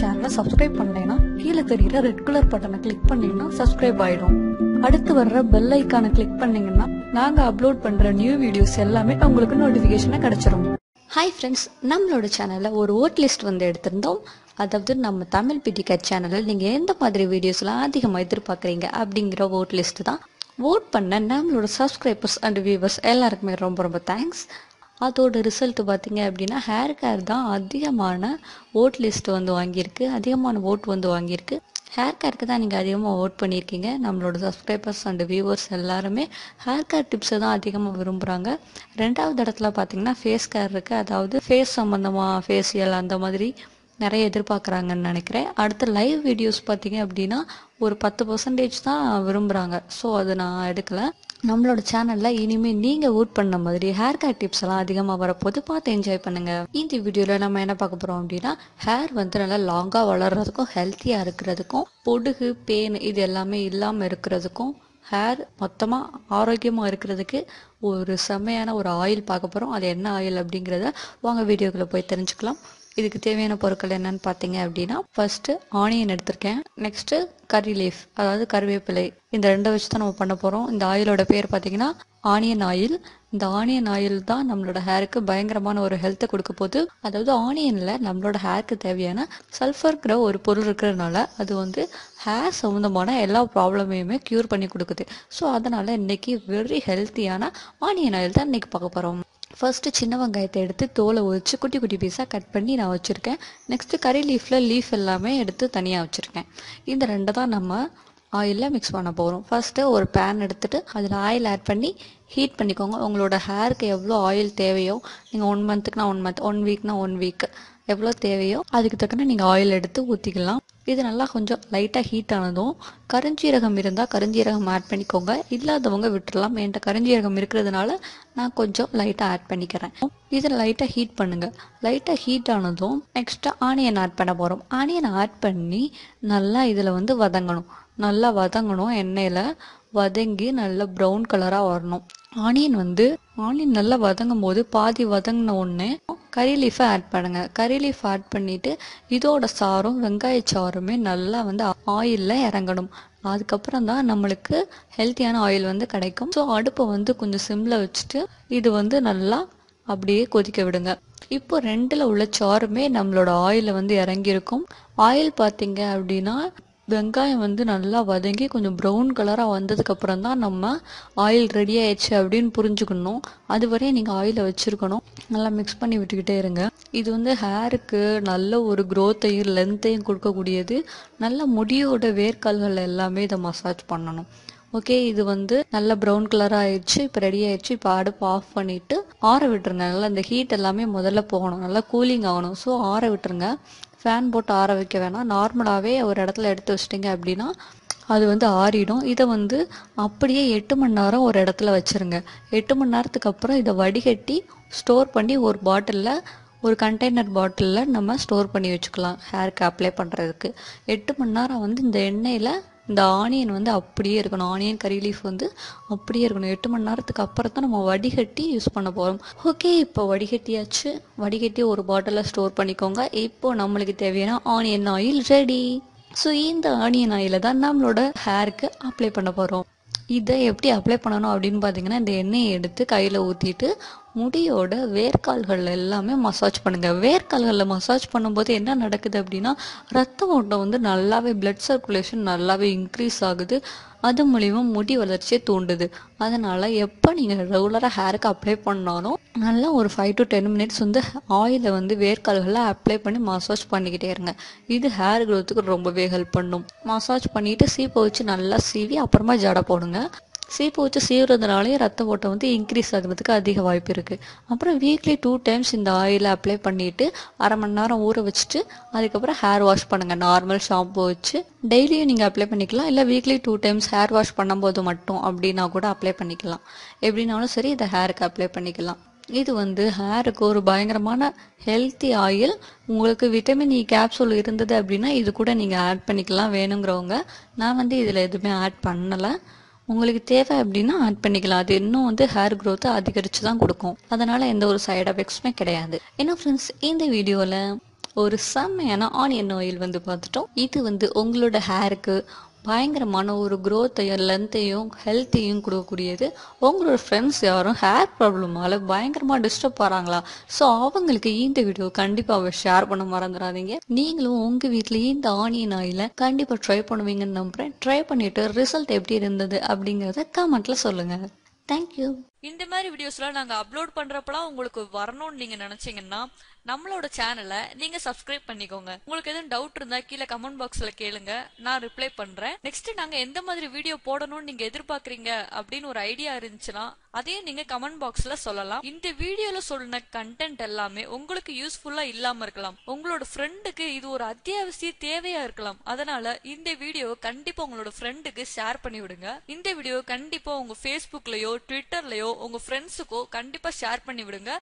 சேனலை சப்ஸ்கிரைப் பண்ணலைன்னா கீழே தெரியுற ரெட் கலர் பட்டனை கிளிக் பண்ணீங்கன்னா சப்ஸ்கிரைப் ஆயிடும். அடுத்து வர்ற பெல் ஐக்கானை கிளிக் பண்ணீங்கன்னா நாங்கள் அப்லோட் பண்ணுற நியூ வீடியோஸ் எல்லாமே உங்களுக்கு நோட்டிஃபிகேஷனை கிடைச்சிரும். ஹாய் ஃப்ரெண்ட்ஸ் நம்மளோட சேனலில் ஒரு ஓட் லிஸ்ட் வந்து எடுத்திருந்தோம். அதாவது நம்ம தமிழ் பிடிக்கட் சேனலில் நீங்கள் எந்த மாதிரி வீடியோஸ்லாம் அதிகமாக எதிர்பார்க்குறீங்க அப்படிங்கிற ஓட் லிஸ்ட் தான். ஓட் பண்ண நம்மளோட சப்ஸ்கிரைபர்ஸ் அண்ட் வியூவர்ஸ் எல்லாருக்குமே ரொம்ப ரொம்ப தேங்க்ஸ் அதோட ரிசல்ட் பார்த்தீங்க அப்படின்னா ஹேர் கேர் தான் அதிகமான ஓட் லிஸ்ட் வந்து வாங்கியிருக்கு. அதிகமான ஓட் வந்து வாங்கியிருக்கு. ஹேர் கேருக்கு தான் நீங்கள் அதிகமாக ஓட் பண்ணியிருக்கீங்க. நம்மளோட சப்ஸ்கிரைபர்ஸ் அண்ட் வியூவர்ஸ் எல்லாருமே ஹேர் கேர் டிப்ஸை தான் அதிகமாக விரும்புகிறாங்க ரெண்டாவது இடத்துல பார்த்தீங்கன்னா ஃபேஸ் கேர் இருக்குது அதாவது ஃபேஸ் சம்மந்தமாக ஃபேஷியல் அந்த மாதிரி நிறைய எதிர்பார்க்குறாங்கன்னு நினைக்கிறேன். அடுத்து லைவ் வீடியோஸ் பார்த்தீங்க அப்படின்னா ஒரு பத்து பர்சன்டேஜ் தான் விரும்புகிறாங்க ஸோ அது நான் எடுக்கலை. நம்மளோட சேனலில் இனிமேல் நீங்கள் ஓட் பண்ண மாதிரி ஹேர் கேர் டிப்ஸ் எல்லாம் அதிகமாக வரப்போது பார்த்து என்ஜாய் பண்ணுங்கள் இந்த வீடியோவில் நம்ம என்ன பார்க்க போகிறோம் அப்படின்னா ஹேர் வந்து நல்லா லாங்காக வளர்கிறதுக்கும் ஹெல்த்தியாக இருக்கிறதுக்கும் பொடுகு பேன் இது எல்லாமே இல்லாமல் இருக்கிறதுக்கும் ஹேர் மொத்தமாக ஆரோக்கியமாக இருக்கிறதுக்கு ஒரு செம்மையான ஒரு ஆயில் பார்க்க போகிறோம் அது என்ன ஆயில் அப்படிங்கிறத வாங்க வீடியோக்குள்ளே போய் தெரிஞ்சுக்கலாம். இதுக்கு தேவையான பொருட்கள் என்னன்னு பார்த்தீங்க அப்படின்னா ஃபர்ஸ்ட் ஆனியன் எடுத்திருக்கேன். நெக்ஸ்ட் கறி லீஃப் அதாவது கருவேப்பிலை. இந்த ரெண்டை வச்சு தான் நம்ம பண்ண போகிறோம் இந்த ஆயிலோட பேர் பார்த்தீங்கன்னா ஆனியன் ஆயில் இந்த ஆனியன் ஆயில் தான் நம்மளோட ஹேருக்கு பயங்கரமான ஒரு ஹெல்த்தை கொடுக்க போகுது. அதாவது ஆனியனில் நம்மளோட ஹேருக்கு தேவையான சல்ஃபர்ங்கிற ஒரு பொருள் இருக்கிறதுனால அது வந்து ஹேர் சம்மந்தமான எல்லா ப்ராப்ளமையுமே க்யூர் பண்ணி கொடுக்குது. ஸோ அதனால் இன்னைக்கு வெரி ஹெல்த்தியான ஆனியன் ஆயில் தான் இன்னைக்கு பார்க்க போகிறோம் ஃபஸ்ட்டு சின்ன வெங்காயத்தை எடுத்து தோலை ஒழிச்சு குட்டி குட்டி பீஸாக கட் பண்ணி நான் வச்சுருக்கேன். நெக்ஸ்ட்டு கறி லீஃபில் லீஃப் எல்லாமே எடுத்து தனியாக வச்சுருக்கேன். இந்த ரெண்டை தான் நம்ம ஆயிலில் மிக்ஸ் பண்ண போகிறோம் ஃபர்ஸ்ட்டு ஒரு பேன் எடுத்துகிட்டு அதில் ஆயில் ஆட் பண்ணி ஹீட் பண்ணிக்கோங்க. உங்களோட ஹேருக்கு எவ்வளோ ஆயில் தேவையோ நீங்கள் ஒன் மந்த்துக்குனா ஒன் மந்த் ஒன் வீக்னா ஒன் வீக் எவ்வளோ தேவையோ அதுக்கு தக்கன நீங்கள் ஆயில் எடுத்து ஊற்றிக்கலாம் இது நல்லா கொஞ்சம் லைட்டாக ஹீட் ஆனதும் கருஞ்சீரகம் இருந்தால் கருஞ்சீரகம் ஆட் பண்ணிக்கோங்க. இல்லாதவங்க விட்டுடலாம் என்கிட்ட கருஞ்சீரகம் இருக்கிறதுனால நான் கொஞ்சம் லைட்டாக ஆட் பண்ணிக்கிறேன். இதை லைட்டாக ஹீட் பண்ணுங்கள் லைட்டாக ஹீட் ஆனதும் நெக்ஸ்ட்டு ஆனியன் ஆட் பண்ண போகிறோம் ஆனியன் ஆட் பண்ணி நல்லா இதில் வந்து வதங்கணும். நல்லா வதங்கணும் எண்ணெயில். வதங்கி நல்லா ப்ரௌன் கலராக வரணும். ஆனியன் வந்து ஆனியன் நல்லா வதங்கும் போது பாதி வதங்கின உடனே கறி லீஃபை ஆட் பண்ணுங்க. கறி லீஃப் ஆட் பண்ணிட்டு இதோட சாரும் வெங்காய சாருமே நல்லா வந்து ஆயிலில் இறங்கணும். அதுக்கப்புறம் தான் நம்மளுக்கு ஹெல்த்தியான ஆயில் வந்து கிடைக்கும். ஸோ அடுப்பை வந்து கொஞ்சம் சிம்மில் வச்சுட்டு இது வந்து நல்லா அப்படியே கொதிக்க விடுங்க. இப்போ ரெண்டில் உள்ள சாருமே நம்மளோட ஆயிலில் வந்து இறங்கியிருக்கும். ஆயில் பார்த்தீங்க அப்படின்னா வெங்காயம் வந்து நல்லா வதங்கி கொஞ்சம் ப்ரௌன் கலராக வந்ததுக்கப்புறம் தான் நம்ம ஆயில் ரெடி ஆயிடுச்சு அப்படின்னு புரிஞ்சுக்கணும். அது வரையும் நீங்கள் ஆயிலை வச்சுருக்கணும். நல்லா மிக்ஸ் பண்ணி விட்டுக்கிட்டே இருங்க. இது வந்து ஹேருக்கு நல்ல ஒரு க்ரோத்தையும் லென்த்தையும் கொடுக்கக்கூடியது. நல்ல முடியோட வேர்க்கால்கள் எல்லாமே இதை மசாஜ் பண்ணணும். ஓகே இது வந்து நல்ல ப்ரௌன் கலராக ஆயிடுச்சு. இப்போ ரெடி ஆயிடுச்சு. இப்போ அடுப்பு ஆஃப் பண்ணிட்டு ஆற விட்டுருங்க. நல்லா இந்த ஹீட் எல்லாமே முதல்ல போகணும். நல்லா கூலிங் ஆகணும். ஸோ ஆற விட்டுருங்க. ஃபேன் போட்டு ஆற வைக்க வேணாம். நார்மலாகவே ஒரு இடத்துல எடுத்து வச்சிட்டிங்க அப்படின்னா அது வந்து ஆறிடும். இதை வந்து அப்படியே எட்டு மணி நேரம் ஒரு இடத்துல வச்சுருங்க. எட்டு மணி நேரத்துக்கு அப்புறம் இதை வடிகட்டி ஸ்டோர் பண்ணி ஒரு பாட்டிலில் ஒரு கண்டெய்னர் பாட்டிலில் நம்ம ஸ்டோர் பண்ணி வச்சுக்கலாம். ஹேருக்கு அப்ளை பண்ணுறதுக்கு எட்டு மணி நேரம் வந்து இந்த எண்ணெயில் இந்த ஆனியன் வந்து அப்படியே இருக்கணும். ஆனியன் கறி லீஃப் வந்து அப்படியே இருக்கணும். எட்டு மணி நேரத்துக்கு அப்புறம் தான் நம்ம வடிகட்டி யூஸ் பண்ண போகிறோம் ஓகே இப்போ வடிகட்டியாச்சு. வடிகட்டி ஒரு பாட்டிலில் ஸ்டோர் பண்ணிக்கோங்க. இப்போ நம்மளுக்கு தேவையான ஆனியன் ஆயில் ரெடி ஸோ இந்த ஆனியன் ஆயிலை தான் நம்மளோட ஹேருக்கு அப்ளை பண்ண போகிறோம் இதை எப்படி அப்ளை பண்ணணும் அப்படின்னு பார்த்தீங்கன்னா இந்த எண்ணெயை எடுத்து கையில் ஊற்றிட்டு முடியோட வேர்க்கால்கள் எல்லாமே மசாஜ் பண்ணுங்க. வேர்க்கால்களில் மசாஜ் பண்ணும்போது என்ன நடக்குது அப்படின்னா ரத்த ஓட்டம் வந்து நல்லாவே பிளட் சர்க்குலேஷன் நல்லாவே இன்க்ரீஸ் ஆகுது. அது மூலிமா முடி வளர்ச்சியை தூண்டுது. அதனால் எப்போ நீங்கள் ரெகுலராக ஹேருக்கு அப்ளை பண்ணாலும் நல்லா ஒரு ஃபைவ் டு டென் மினிட்ஸ் வந்து ஆயிலை வந்து வேர்க்கால்களில் அப்ளை பண்ணி மசாஜ் பண்ணிக்கிட்டே இருங்க. இது ஹேர் க்ரோத்துக்கு ரொம்பவே ஹெல்ப் பண்ணும். மசாஜ் பண்ணிவிட்டு சீப்பை வச்சு நல்லா சீவி அப்புறமா ஜடை போடுங்க. சீப்பு வச்சு சீவுறதுனாலே ரத்த ஓட்டம் வந்து இன்க்ரீஸ் ஆகுறதுக்கு அதிக வாய்ப்பு இருக்குது அப்புறம் வீக்லி டூ டைம்ஸ் இந்த ஆயிலை அப்ளை பண்ணிவிட்டு அரை மணி நேரம் ஊற வச்சுட்டு அதுக்கப்புறம் ஹேர் வாஷ் பண்ணுங்கள் நார்மல் ஷாம்பு வச்சு. டெய்லியும் நீங்கள் அப்ளை பண்ணிக்கலாம். இல்லை weekly two times hair wash பண்ணும்போது மட்டும் அப்படின்னா கூட அப்ளை பண்ணிக்கலாம். எப்படின்னாலும் சரி இதை ஹேருக்கு அப்ளை பண்ணிக்கலாம். இது வந்து ஹேருக்கு ஒரு பயங்கரமான ஹெல்த்தி ஆயில் உங்களுக்கு விட்டமின் இ கேப்சூல் இருந்தது அப்படின்னா இது கூட நீங்கள் ஆட் பண்ணிக்கலாம். வேணுங்கிறவங்க நான் வந்து இதில் எதுவுமே ஆட் பண்ணலை. உங்களுக்கு தேவை அப்படின்னா ஆட் பண்ணிக்கலாம். அது இன்னும் வந்து ஹேர் க்ரோத்தை அதிகரித்து தான் கொடுக்கும். அதனால் எந்த ஒரு சைட் எஃபெக்ட்ஸுமே கிடையாது. ஏன்னா ஃப்ரெண்ட்ஸ் இந்த வீடியோவில் ஒரு செம்மையான ஆனியன் ஆயில் வந்து பார்த்துட்டோம். இது வந்து உங்களோட ஹேருக்கு பயங்கரமான ஒரு க்ரோத்தையும் லென்த்தையும் ஹெல்த்தையும் கொடுக்கக்கூடியது. உங்களோட ஃப்ரெண்ட்ஸ் யாரும் ஹேர் ப்ராப்ளமால பயங்கரமாக டிஸ்டர்ப் ஆகிறாங்களா ஸோ அவங்களுக்கு இந்த வீடியோ கண்டிப்பாக ஷேர் பண்ண மறந்துடாதீங்க நீங்களும் உங்கள் வீட்டில் இந்த ஆனியன் ஆயில கண்டிப்பாக ட்ரை பண்ணுவீங்கன்னு நம்புகிறேன் ட்ரை பண்ணிட்டு ரிசல்ட் எப்படி இருந்தது அப்படிங்கிறத கமெண்ட்ல சொல்லுங்கள் தேங்க்யூ இந்த மாதிரி வீடியோஸ்லாம் நாங்கள் அப்லோட் பண்ணுறப்பலாம் உங்களுக்கு வரணும்னு நீங்கள் நினச்சிங்கன்னா நம்மளோட சேனலை நீங்க சப்ஸ்கிரைப் பண்ணிக்கோங்க. உங்களுக்கு எதுவும் டவுட் இருந்தா கீழே கமெண்ட் பாக்ஸ்ல கேளுங்க. நான் ரிப்ளை பண்றேன். நெக்ஸ்ட் நாங்க எந்த மாதிரி வீடியோ போடணும்னு நீங்க எதிர்பார்க்கறீங்க அப்படின்னு ஒரு ஐடியா இருந்துச்சுன்னா அதையும் நீங்க கமெண்ட் பாக்ஸ்ல சொல்லலாம். இந்த வீடியோல சொன்ன கண்டென்ட் எல்லாமே உங்களுக்கு யூஸ்ஃபுல்லா இல்லாம இருக்கலாம். உங்களோட ஃப்ரெண்டுக்கு இது ஒரு அத்தியாவசிய தேவையா இருக்கலாம். அதனால இந்த வீடியோ கண்டிப்பா உங்களோட ஃப்ரெண்டுக்கு ஷேர் பண்ணி விடுங்க. இந்த வீடியோ கண்டிப்பா உங்க ஃபேஸ்புக்லயோ ட்விட்டர்லயோ உங்க ஃப்ரெண்ட்ஸுக்கோ கண்டிப்பா ஷேர் பண்ணி விடுங்க.